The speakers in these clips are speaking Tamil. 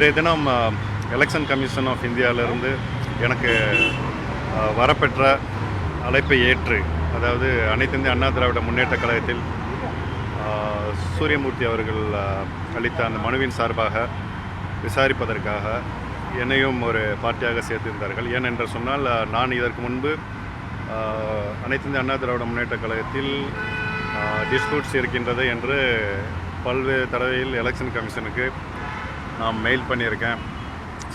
இன்றைய தினம் எலெக்ஷன் கமிஷன் ஆஃப் இந்தியாவிலிருந்து எனக்கு வரப்பெற்ற அழைப்பை ஏற்று அதாவது அனைத்து இந்திய அண்ணா திராவிட முன்னேற்ற கழகத்தில் சூரியமூர்த்தி அவர்கள் அளித்த அந்த மனுவின் சார்பாக விசாரிப்பதற்காக என்னையும் ஒரு பார்ட்டியாக சேர்த்திருந்தார்கள். ஏனென்று சொன்னால் நான் இதற்கு முன்பு அனைத்து இந்திய அண்ணா திராவிட முன்னேற்ற கழகத்தில் டிஸ்பியூட்ஸ் இருக்கின்றது என்று பல்வேறு தடவையில் எலெக்ஷன் கமிஷனுக்கு நான் மெயில் பண்ணியிருக்கேன்.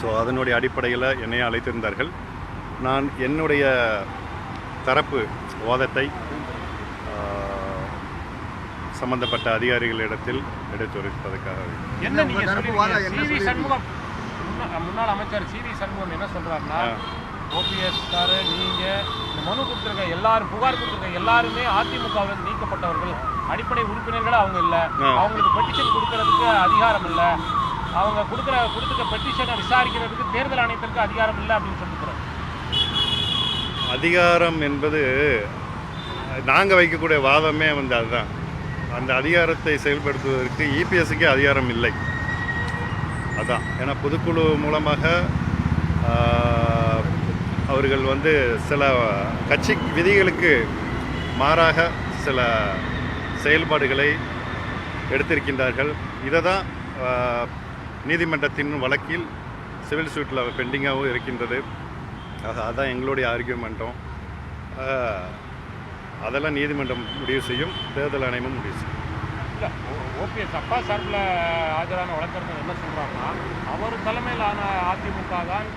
ஸோ அதனுடைய அடிப்படையில் என்னையே அழைத்திருந்தார்கள். நான் என்னுடைய தரப்பு வாதத்தை சம்பந்தப்பட்ட அதிகாரிகளிடத்தில் எடுத்துரைப்பதற்காக. என்ன என்ன? சண்முகம். முன்னா- முன்னாள் அமைச்சர் சிவி சண்முகம் என்ன சொல்றாருன்னா. ஓபிஎஸ் சாரு நீங்க இந்த மனு கொடுத்துருக்க எல்லாரும் புகார் கொடுத்துருக்க எல்லாருமே அதிமுகவில் நீக்கப்பட்டவர்கள். அடிப்படை உறுப்பினர்களே அவங்க இல்ல. அவங்களுக்கு பெட்டிஷன் கொடுக்கறதுக்கு அதிகாரம் இல்ல. அவங்க கொடுக்குற கொடுத்துக்க பெட்டிஷனை விசாரிக்கிறதுக்கு தேர்தல் ஆணையத்திற்கு அதிகாரம் இல்லை அப்படின்னு சொல்லிக்கிறார் அதிகாரம் என்பது நாங்கள் வைக்கக்கூடிய வாதமே வந்து அதுதான். அந்த அதிகாரத்தை செயல்படுத்துவதற்கு இபிஎஸ்க்கு அதிகாரம் இல்லை. அதான். ஏன்னா பொதுக்குழு மூலமாக அவர்கள் வந்து சில கட்சி விதிகளுக்கு மாறாக சில செயல்பாடுகளை எடுத்திருக்கின்றார்கள். இதை தான் நீதிமன்றத்தின் வழக்கில் சிவில் சூட்டில் பெண்டிங்காகவும் இருக்கின்றது. அதான் எங்களுடைய ஆர்கியூமெண்ட்டும் அதெல்லாம் நீதிமன்றம் முடிவு செய்யும். தேர்தல் ஆணையமும் முடிவு செய்யும். இல்ல ஓபிஎஸ் அப்பா சார்பில் ஆஜரான வழக்கறிஞர் என்ன சொல்றாருன்னா அவர் தலைமையிலான அதிமுக தான்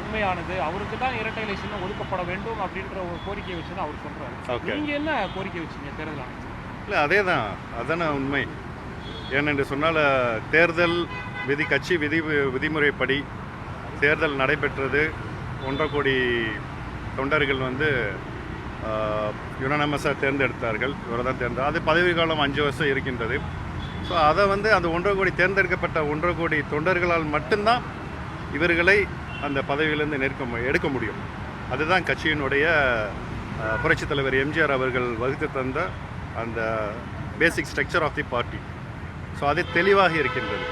உண்மையானது. அவருக்கு தான் இரட்டை எலெக்ஷன் ஒதுக்கப்பட வேண்டும் அப்படின்ற ஒரு கோரிக்கையை வச்சு தான் அவர் சொல்றாரு. Okay. நீங்க என்ன கோரிக்கை வச்சீங்க தேர்தல் ஆணையம் இல்லை அதே தான் அதான உண்மை. ஏனென்று சொன்னால் தேர்தல் விதி கட்சி விதி விதிமுறைப்படி தேர்தல் நடைபெற்றது. ஒன்றரை கோடி தொண்டர்கள் வந்து யுனனமஸாக தேர்ந்தெடுத்தார்கள். இவரை தான் தேர்ந்த அது பதவி காலம் அஞ்சு வருஷம் இருக்கின்றது. ஸோ அதை வந்து அந்த ஒன்றரை கோடி தேர்ந்தெடுக்கப்பட்ட ஒன்றரை கோடி தொண்டர்களால் மட்டும்தான் இவர்களை அந்த பதவியிலேருந்து நிற்க எடுக்க முடியும். அதுதான் கட்சியினுடைய புரட்சித் தலைவர் எம்ஜிஆர் அவர்கள் வகுத்து தந்த அந்த basic structure of the party so அது தெளிவாக இருக்கின்றது.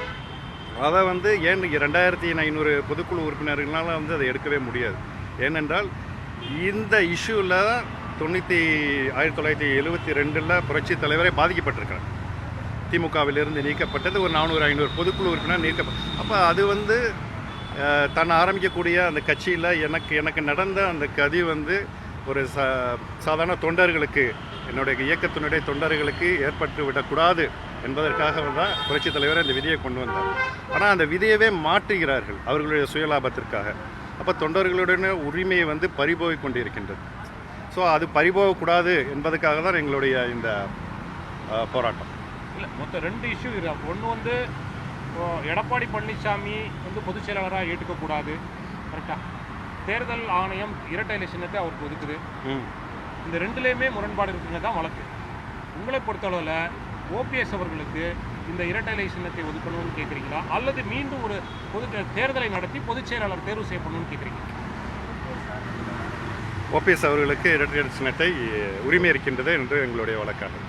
அதை வந்து ஏன் ரெண்டாயிரத்தி ஐநூறு பொதுக்குழு உறுப்பினர்களால் வந்து அதை எடுக்கவே முடியாது? ஏனென்றால் இந்த இஷ்யூவில் தொண்ணூற்றி ஆயிரத்தி தொள்ளாயிரத்தி எழுபத்தி ரெண்டில் புரட்சி தலைவரே பாதிக்கப்பட்டிருக்கிறார். திமுகவிலிருந்து நீக்கப்பட்டது ஒரு நானூறு ஐநூறு பொதுக்குழு உறுப்பினர் நீக்கப்பட்ட அப்போ அது வந்து தன்னை ஆரம்பிக்கக்கூடிய அந்த கட்சியில் எனக்கு எனக்கு நடந்த அந்த கதி வந்து ஒரு ச சாதாரண தொண்டர்களுக்கு என்னுடைய இயக்கத்தினுடைய தொண்டர்களுக்கு ஏற்பட்டு விடக்கூடாது என்பதற்காக தான் புரட்சித் தலைவர் அந்த விதியை கொண்டு வந்தார். ஆனால் அந்த விதியவே மாற்றுகிறார்கள் அவர்களுடைய சுயலாபத்திற்காக. அப்போ தொண்டர்களுடைய உரிமையை வந்து பறிபோய் கொண்டிருக்கின்றது. ஸோ அது பறிபோகக்கூடாது என்பதற்காக தான் எங்களுடைய இந்த போராட்டம். இல்ல மொத்தம் ரெண்டு இஷ்யூ இருக்கு. ஒன்று வந்து எடப்பாடி பழனிசாமி வந்து பொதுச் செயலாளராக ஏற்றுக்கக்கூடாது. கரெக்டா தேர்தல் ஆணையம் இரட்டை எலெக்ஷனத்தை அவருக்கு ஒதுக்குது. ம். இந்த ரெண்டுலேயுமே முரண்பாடு இருக்குங்க தான் வழக்கு. உங்களை பொறுத்தளவில் ஓபிஎஸ் அவர்களுக்கு இந்த இரட்டை சின்னத்தை ஒதுக்கணும்னு கேட்குறீங்களா அல்லது மீண்டும் ஒரு பொது தேர்தலை நடத்தி பொதுச் செயலாளர் தேர்வு செய்யப்படணும்னு கேட்குறீங்க ஓபிஎஸ் அவர்களுக்கு இரட்டை சின்னத்தை உரிமை இருக்கின்றது என்று எங்களுடைய வழக்காகும்.